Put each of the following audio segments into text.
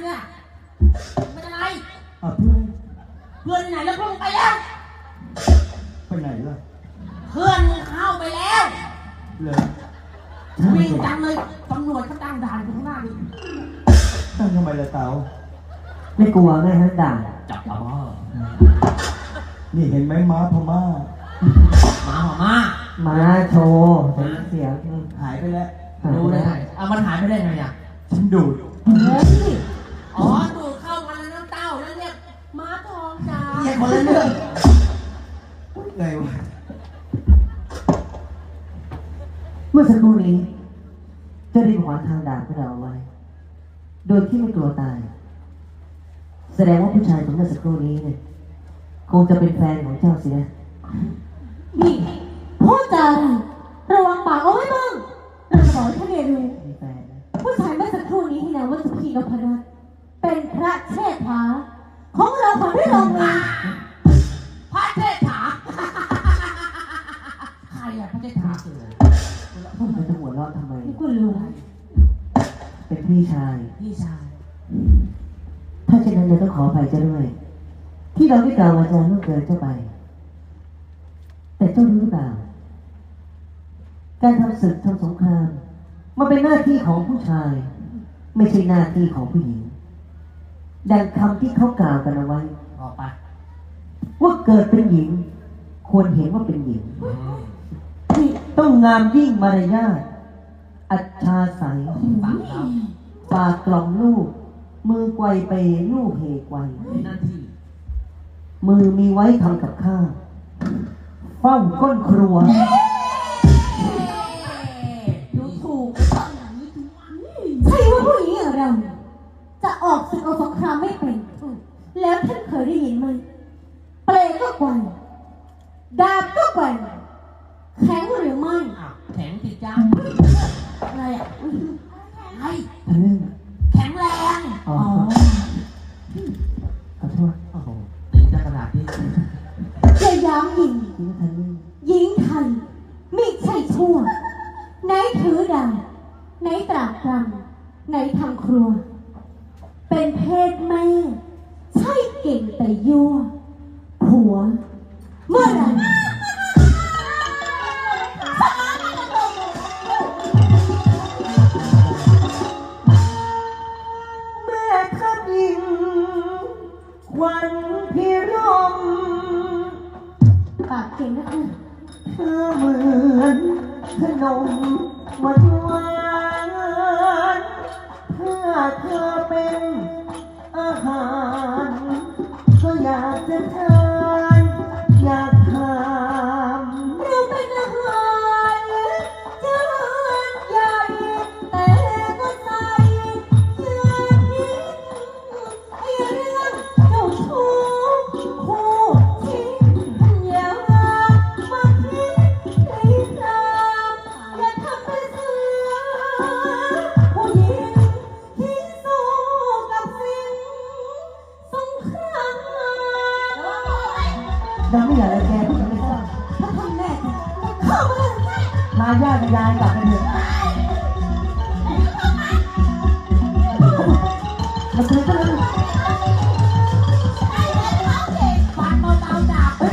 นั้นล่ะเป็อะไร อะเพื่อนเพื่อนไหนแล้วพื่งไปแล้วไปไหนล่ะเพื่อนเข้าไปแล้วเหรวิ่งจังเลยตำรวจเขาตั้งด่านอยู่ข้างหน้านี่ตั้งทำไมล่ะเต๋าไม่กลัวไม่ให้ด่าจับมาบ้นี่เห็นไหมม้าพม่า มาพมามามาโชว์เสียง หายไปแล้ว ดูได้ไหมอามันหายไปได้ไงอะฉันดูด เฮ้ อ๋อดูดเข้ามาแล้วน้ำเต้าแล้วเรียกม้าทองจ้าแยกคนละเรื่องพูดไงวะเมื่อสักครู่นี้เจะได้ขวานทางด่านของเราเอาไว้ โดยที่ไม่กลัวตาย แสดงว่าผู้ชายคนเมื่อสักครู่นี้เนี่ยคงจะเป็นแฟนของเจ้าสินะนี่พูดจาอะไรระวังปากเอาไว้บ้างเราจะบอกให้ท่านเรียนรู้มีแฟนนะ ผู้ชายเมื่อสักครู่นี้ที่นามว่าสุพีนพรัตน์ เป็นพระเชษฐา ของเราของพี่ลงนะพระเทศถาใครอะพระเทศถาคืออะไรพวกมันจะหัวเราะทำไมพี่กุลรู้เป็นพี่ชาย พี่ชาย ถ้าเช่นนั้นเราต้องขออภัยเจ้าด้วย ที่เราได้กล่าววาจาล่วงเกินเจ้าไป แต่เจ้ารู้หรือเปล่า การทำศึกทำสงคราม มันเป็นหน้าที่ของผู้ชาย ไม่ใช่หน้าที่ของผู้หญิง ดังคำที่เขากล่าวกันเอาไว้ ออกไปว่าเกิดเป็นหญิง ควรเห็นว่าเป็นหญิงนี่ต้องงามยิ่งมารยาทอัจฉาใสยฟังแล้วปากกล่อมลูก มือไกวไปลูกเหไกวหน้าที่มือมีไว้ทำกับข้าวเฝ้าก้นครัว ดูถูกใช่ว่าผู้หญิงอย่างเราจะอ อกศึกเอาสงครามไม่เป็นแล้วท่านเคยได้ยินไหมเปลก็แกว่งดาบก็แกว่งแข็งหรือไม่อ้าวแข็งติดจ้าอะไรอะไอ้ทะลึ่งแข็งแรงอ๋อขอโทษโอ้โหตีได้ขนาดนี้จะย้ำยิงที่ทะลึ่งหญิงไทยไม่ใช่ชั่วไหนถือดาบไหนตรากตรำไหนทำครัว เป็นเพศแม่ ใช่เก่งแต่ยั่ว ผัว เมื่อไหร่แม่ทัพหญิงควันพิรมปากเก่งนะคุณเธอเหมือนขนมวานหวาน ถ้าเธอเป็นอาหาราติยายกลับไปเถอะมาคุยกันเลยฟันเบาๆดาบไ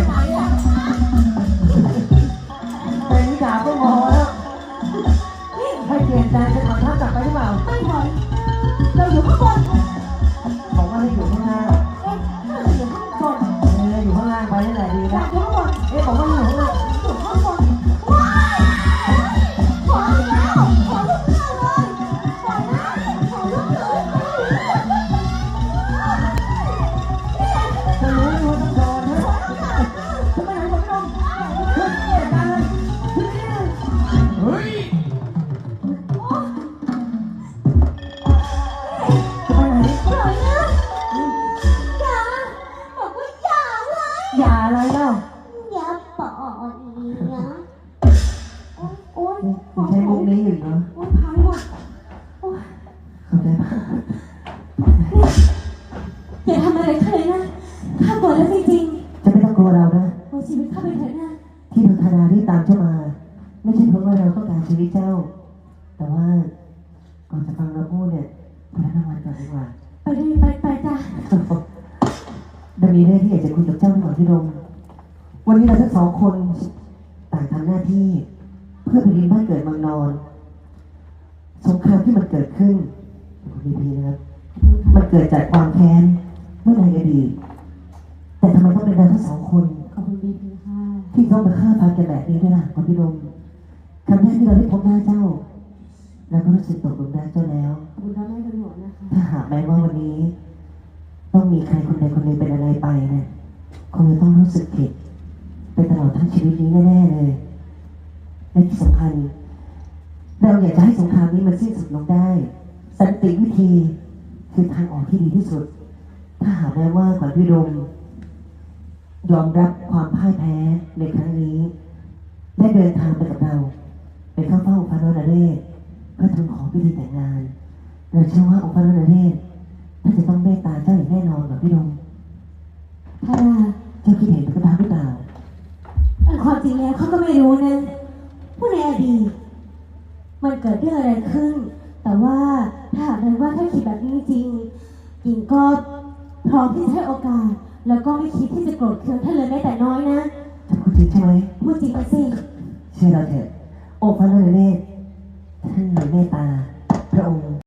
าบอกแล้วจริงจะไม่ต้องกลัวเรานะๆเอาชีวิตเข้าไปเถอะนะ ที่เราธนาที่ตามเจ้ามา ไม่ใช่เพราะว่าเราต้องการชีวิตเจ้า แต่ว่าก่อนจะฟังเราพูดเนี่ยไปรับรางวัลก่อนดีกว่าไปเลยไปไปจ้ะโดจะมีเรื่องที่อยากจะคุยกับเจ้าหน่อยพี่ดมวันนี้เราทั้งสองคนต่างทำหน้าที่ เพื่อแผ่นดินบ้านเกิดเมืองนอน สงครามที่มันเกิดขึ้นคุณพีพีนะครับ มันเกิดจากความแค้นเมื่อในอดีต แต่ทำไมต้องเป็นเราทั้งสองคน ขอบคุณบีพีค่ะที่ต้องมาฆ่าฟันกันแบบนี้ด้วยล่ะคุณพี่ดมครั้งแรกที่เราได้พบหน้าเจ้าเราก็รู้สึกตกหลุมรักเจ้าแล้ว ขอบคุณท่านแม่เป็นห่วงนะคะ ถ้าหากแม้ว่าวันนี้ ต้องมีใครคนใดคนหนึ่งเป็นอะไรไปเนี่ยคงจะต้องรู้สึกผิดไปตลอดทั้งชีวิตนี้แน่ๆเลยและที่สำคัญ เราอยากจะให้สงครามนี้มันสิ้นสุดลงได้ สันติวิธีคือทางออกที่ดีที่สุด ถ้าหากแม้ว่าขวัญพิรม ยอมรับความพ่ายแพ้ในครั้งนี้และเดินทางไปกับเราไปเข้าเฝ้าพระนเรศเพื่อทูลขอพิธีแต่งงานเราเชื่อว่าองค์พระนเรศท่านจะต้องเมตตาเจ้าอย่างแน่นอนกับพี่ดมถ้าดาเจ้าคิดเห็นเป็นกระดาหรือเปล่าแต่ความจริงแล้วเขาก็ไม่รู้นะว่าในอดีตมันเกิดเรื่องอะไรขึ้น แต่ว่าถ้าหากเลยว่าถ้าคิดแบบนี้จริงหญิงก็พร้อมที่จะให้โอกาส แล้วก็ไม่คิดที่จะโกรธเคืองท่านเลยแม้แต่น้อยนะจะพูดจริงใช่ไหมพูดจริงไปสิเชื่อเราเถอะองค์พระนเรศท่านมีเมตตา